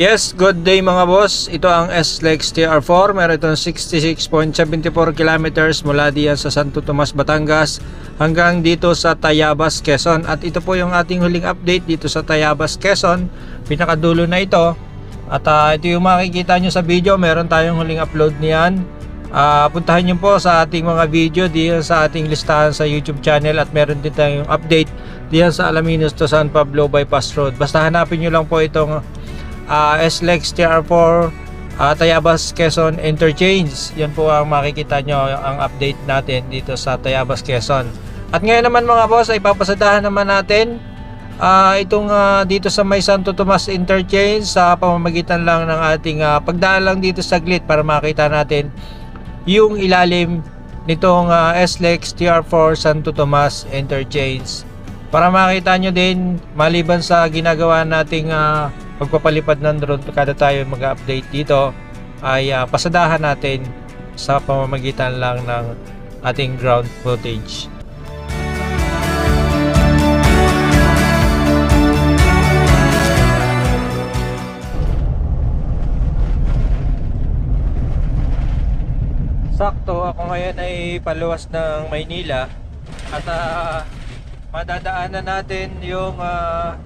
Yes, good day mga boss. Ito ang S-Lex TR4. Meron itong 66.74 kilometers mula diyan sa Santo Tomas, Batangas hanggang dito sa Tayabas, Quezon. At ito po yung ating huling update dito sa Tayabas, Quezon. Pinakadulo na ito. At ah, ito yung makikita nyo sa video. Meron tayong huling upload niyan. Ah, puntahan nyo po sa ating mga video diyan sa ating listahan sa YouTube channel at meron din tayong update diyan sa Alaminos to San Pablo Bypass Road. Basta hanapin nyo lang po itong uh, SLEX TR4 uh, Tayabas Quezon Interchange. Yan po ang makikita nyo ang update natin dito sa Tayabas Quezon. At ngayon naman mga boss ay papasadahan naman natin uh, itong uh, dito sa may Santo Tomas Interchange sa pamamagitan lang ng ating uh, pagdaan lang dito saglit para makita natin yung ilalim nitong uh, SLEX TR4 Santo Tomas Interchange para makita nyo din maliban sa ginagawa nating uh, pagpapalipad ng drone kada tayo mag-update dito ay uh, pasadahan natin sa pamamagitan lang ng ating ground footage. Sakto, ako ngayon ay paluwas ng Maynila at uh, madadaanan natin yung uh,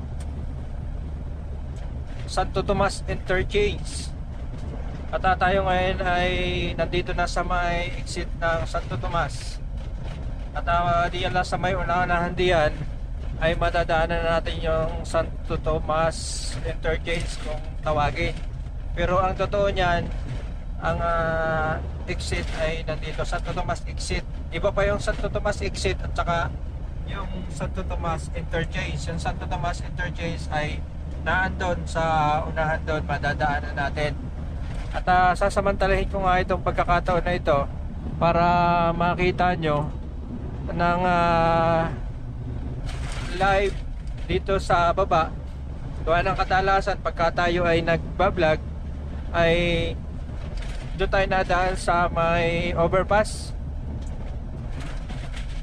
Santo Tomas Interchange. At uh, tayo ngayon ay nandito na sa may exit ng Santo Tomas. At uh, diyan lang sa may unahan diyan ay madadaanan natin yung Santo Tomas Interchange kung tawagin. Pero ang totoo niyan, ang uh, exit ay nandito Santo Tomas exit. Iba pa yung Santo Tomas exit at saka yung Santo Tomas Interchange. Yung Santo Tomas Interchange ay naandon sa unahan doon madadaanan natin. At uh, sasamantalahin ko nga itong pagkakataon na ito para makita nyo ng uh, live dito sa baba. Gawa ng kadalasan pagka tayo ay nagbablog ay doon tayo nadaan sa may overpass.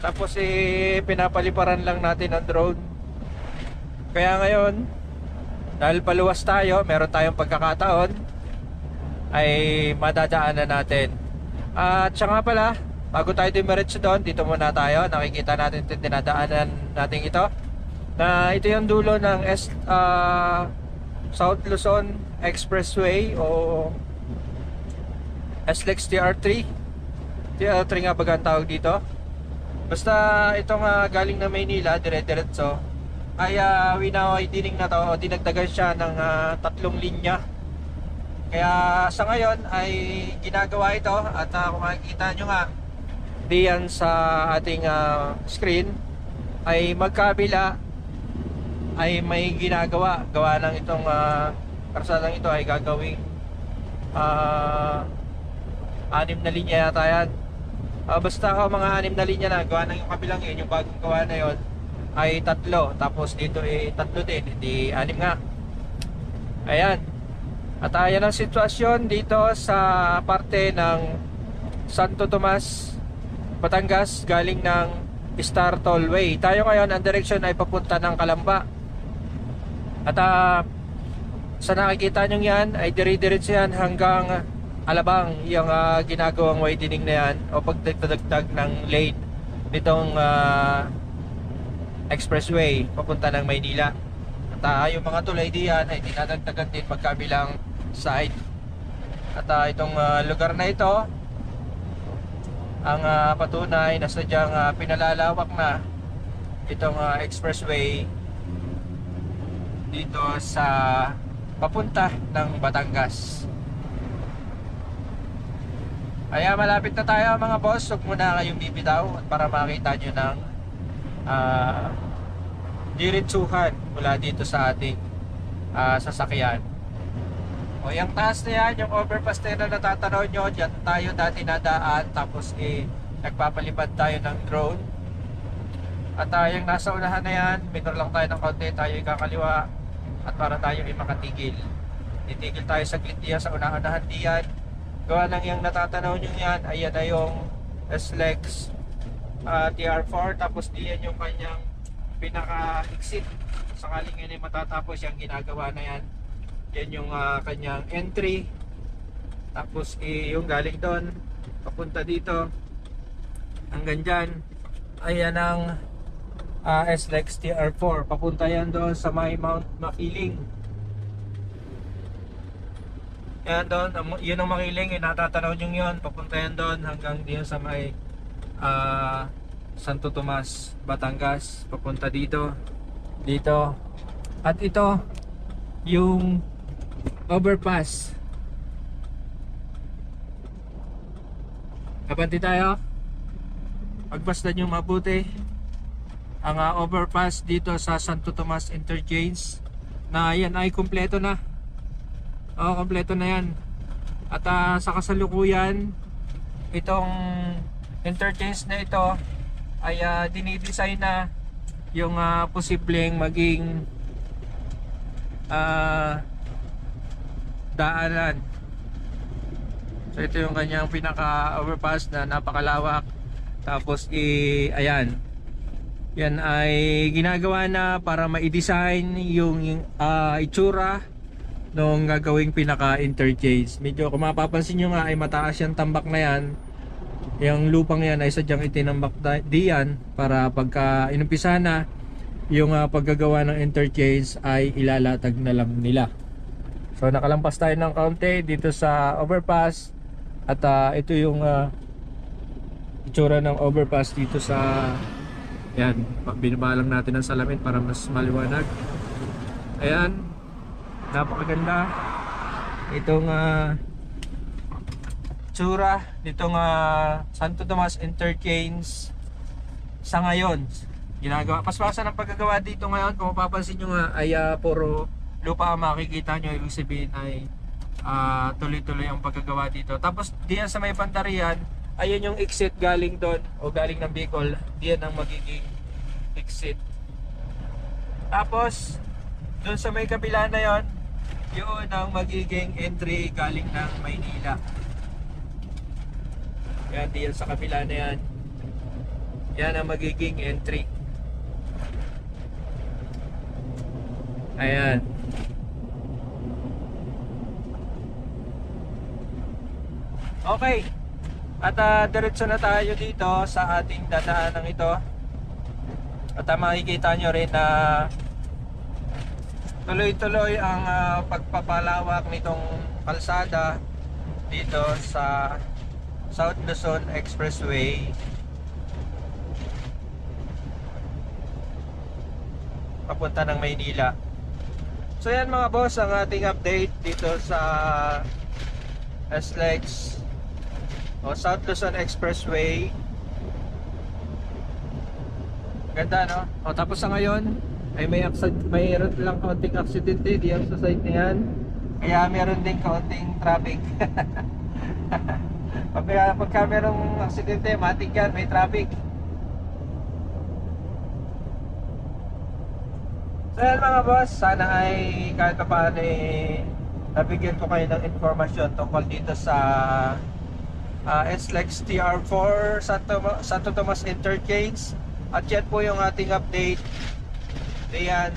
Tapos eh, pinapaliparan lang natin ang drone. Kaya ngayon, dahil paluwas tayo, meron tayong pagkakataon ay madadaanan natin. At siya nga pala, bago tayo dumiretso doon, dito muna tayo. Nakikita natin itong dinadaanan natin ito. Na ito yung dulo ng S, uh, South Luzon Expressway o SLEX TR3 TR3 nga baga ang tawag dito basta itong uh, galing na Maynila dire-diretso ay uh, winawaidining na to. Dinagdagan siya ng uh, tatlong linya. Kaya sa ngayon ay ginagawa ito. At uh, kung makikita nyo nga diyan sa ating uh, screen ay magkabila ay may ginagawa. Gawa ng itong uh, karsadang ito ay gagawing uh, anim na linya yata yan. Uh, basta oh, mga anim na linya na gawa ng yung kabilang yun yung bagong gawa na yon ay tatlo. Tapos dito ay tatlo din hindi anim nga. Ayan. At ayan ang sitwasyon dito sa parte ng Santo Tomas Batangas galing ng Star Tollway. Tayo ngayon ang direksyon ay papunta ng Kalamba. At uh, sa nakikita nyo yan ay dire-diretso yan hanggang Alabang yung uh, ginagawang widening na yan o pagdagdag ng lane nitong uh, expressway papunta ng Maynila. At uh, yung mga tulay diyan ay dinadagdagan din magkabilang side. At uh, itong uh, lugar na ito ang uh, patunay na sadyang uh, pinalalawak na itong uh, expressway dito sa papunta ng Batangas. Kaya malapit na tayo mga boss. Huwag muna kayong bibitaw para makita nyo ng uh, Diretsuhan Mula dito sa ating uh, Sasakyan. O yung taas na yan Yung overpass na yan na natatanaw nyo Diyan tayo dati nadaan Tapos eh Nagpapalipad tayo ng drone. At uh, nasa unahan na yan Minor lang tayo ng konti Tayo kakaliwa At para tayo ay makatigil. Titigil tayo sa diyan Sa unahan-unahan diyan gawa ng yung natatanaw nyo yan ayan na yung SLEX uh, TR4 tapos diyan yung kanyang pinaka exit sakaling yun ay matatapos yung ginagawa na yan Yan yung ah, kanyang entry. Tapos eh, yung galing doon, papunta dito. Hanggang dyan. Ayan ang uh, SLEX TR4. Papunta yan doon sa may Mount Makiling. Yan doon, yun ang Makiling, yung natatanaw nyo yun. Papunta yan doon hanggang diyan sa may ah, Santo Tomas, Batangas. Papunta dito. Dito. At ito, yung overpass. Kapanti tayo. Pagpasdan nyo mabuti ang ah, overpass dito sa Santo Tomas Interchange na yan ay kumpleto na. Oo, kumpleto na yan. At ah, sa kasalukuyan, itong interchange na ito ay ah, dinidesign na yung ah, posibleng maging ah, daanan. So ito yung kanyang pinaka overpass na napakalawak. Tapos i ayan. Yan ay ginagawa na para ma-design yung ah, itsura nung gagawing pinaka interchange. Medyo kung mapapansin nyo nga ay mataas yung tambak na yan. Yung lupang yan ay sadyang itinambak diyan para pagka inumpisa na yung ah, paggagawa ng interchange ay ilalatag na lang nila. So nakalampas tayo ng kaunti dito sa overpass at ah, ito yung ah, itsura ng overpass dito sa yan, binabalang natin ang salamin para mas maliwanag. Ayan, napakaganda. Itong uh, tsura nitong ah, Santo Tomas Interchange sa ngayon. Ginagawa, paspasan ang paggagawa dito ngayon. Kung mapapansin nyo nga ay ah, puro lupa ang makikita nyo. Ibig sabihin ay ah, tuloy-tuloy ang paggagawa dito. Tapos diyan sa may pantarian, ayun yung exit galing doon o galing ng Bicol. Diyan ang magiging exit. Tapos, doon sa may kabila na yon, yun ang magiging entry galing ng Maynila. Yan, diyan sa kabila na yan. Yan ang magiging entry. Ayan. Okay. At ah, diretso na tayo dito sa ating dadaanan ito. At ah, makikita nyo rin na tuloy-tuloy ang ah, pagpapalawak nitong kalsada dito sa South Luzon Expressway. Papunta ng Maynila. So yan mga boss ang ating update dito sa SLEX o South Luzon Expressway. Ganda no? O tapos sa ngayon ay may mayroon lang kaunting aksidente diyan sa side na yan. Kaya meron din kaunting traffic. pagka, pagka merong aksidente, matik yan, may traffic. So yan mga boss, sana ay kahit pa paano eh, nabigyan ko kayo ng informasyon tungkol dito sa uh, SLEX TR4 Santo, Santo Tomas Interchange. At yan po yung ating update. Diyan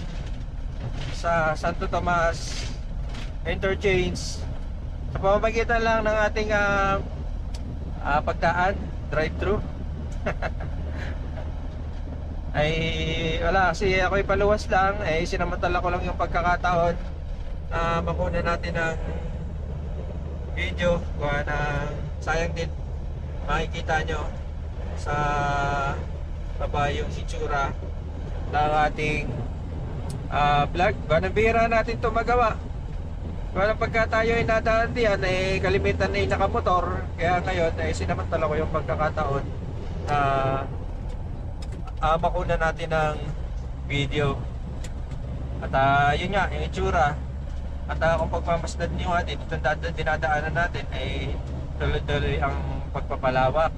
sa Santo Tomas Interchange. Sa pamamagitan lang ng ating ah, ah, pagdaan drive-thru. Ay wala kasi ako'y paluwas lang. Eh sinamantala ko lang yung pagkakataon na makuna natin ng video. Kuha ng sayang din makikita nyo sa baba yung itsura ng ating ah, vlog. Banabira natin to magawa Walang pagka tayo ay nadaan diyan eh kalimitan ay nakamotor. Kaya ngayon ay sinamantala ko yung pagkakataon na ah, makuna natin ng video. At ah, yun nga yung itsura. At uh, kung pagmamasdan nyo natin itong dinadaanan natin ay tuloy-tuloy ang pagpapalawak.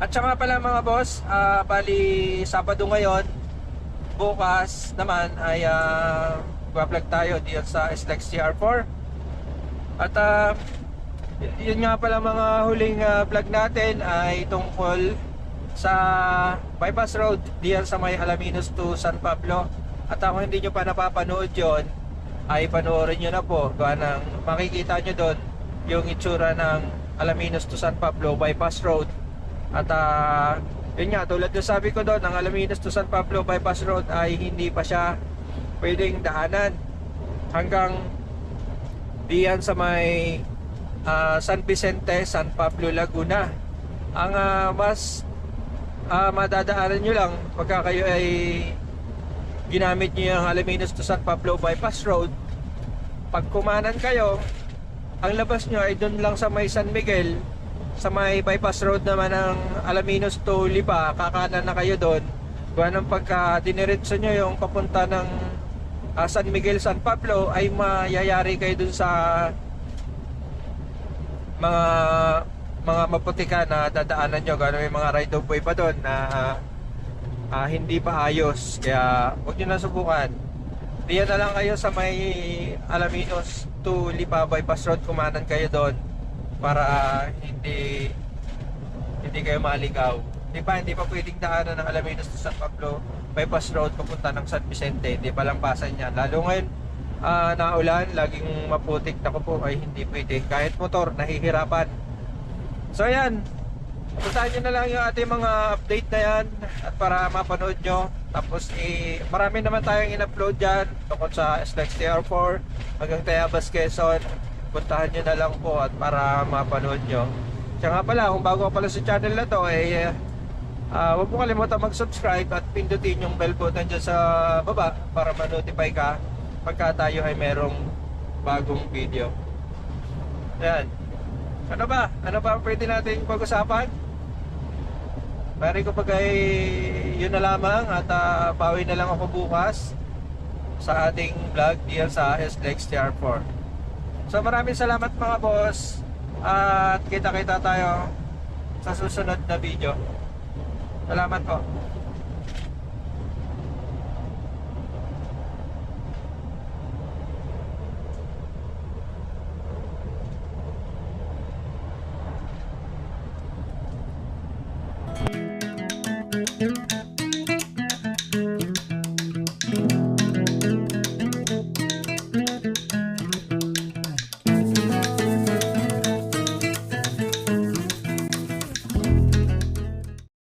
At saka pala mga boss ah, bali Sabado ngayon bukas naman ay uh, vlog tayo diyan sa SLEX CR4 at y- yun nga pala mga huling ah, vlog natin ay tungkol sa bypass road diyan sa may Alaminos to San Pablo at kung hindi nyo pa napapanood yon ay panoorin nyo na po. Gawa ng makikita nyo doon yung itsura ng Alaminos to San Pablo bypass road. At ah, yun nga, tulad ng sabi ko doon, ang Alaminos to San Pablo bypass road ay hindi pa siya pwedeng daanan hanggang diyan sa may ah, San Vicente, San Pablo, Laguna. Ang ah, mas ah, madadaanan nyo lang pagka kayo ay ginamit nyo yung Alaminos to San Pablo bypass road pag kumanan kayo ang labas nyo ay doon lang sa may San Miguel sa may bypass road naman ng Alaminos to Lipa kakanan na kayo doon gawa ng pagka diniretso nyo yung papunta ng ah, San Miguel San Pablo ay mayayari kayo doon sa mga mga maputika na dadaanan nyo. Gano'n may mga ride of way pa doon na ah, hindi pa ayos. Kaya huwag nyo na subukan. Diyan na lang kayo sa may Alaminos to Lipa bypass road. Kumanan kayo doon para ah, hindi hindi kayo maligaw. Hindi pa hindi pa pwedeng daanan ng Alaminos to San Pablo bypass road papunta ng San Vicente hindi pa lang pasan yan lalo ngayon ah, naulan laging maputik na po ay hindi pwede kahit motor nahihirapan so ayan Puntahan nyo na lang yung ating mga update na yan at para mapanood nyo. Tapos eh, marami naman tayong in-upload dyan tungkol sa SLEX TR4 hanggang Tayabas Quezon. Puntahan nyo na lang po at para mapanood nyo. Siya nga pala, kung bago ka pala sa channel na to, eh, ah, huwag mo kalimutan mag-subscribe at pindutin yung bell button dyan sa baba para ma-notify ka pagka tayo ay merong bagong video. Yan. Ano ba? Ano ang pwede natin pag-usapan? Pare ko pag ay yun na lamang at uh, bawi na lang ako bukas sa ating vlog diyan sa SLEX TR4. So maraming salamat mga boss at kita-kita tayo sa susunod na video. Salamat po.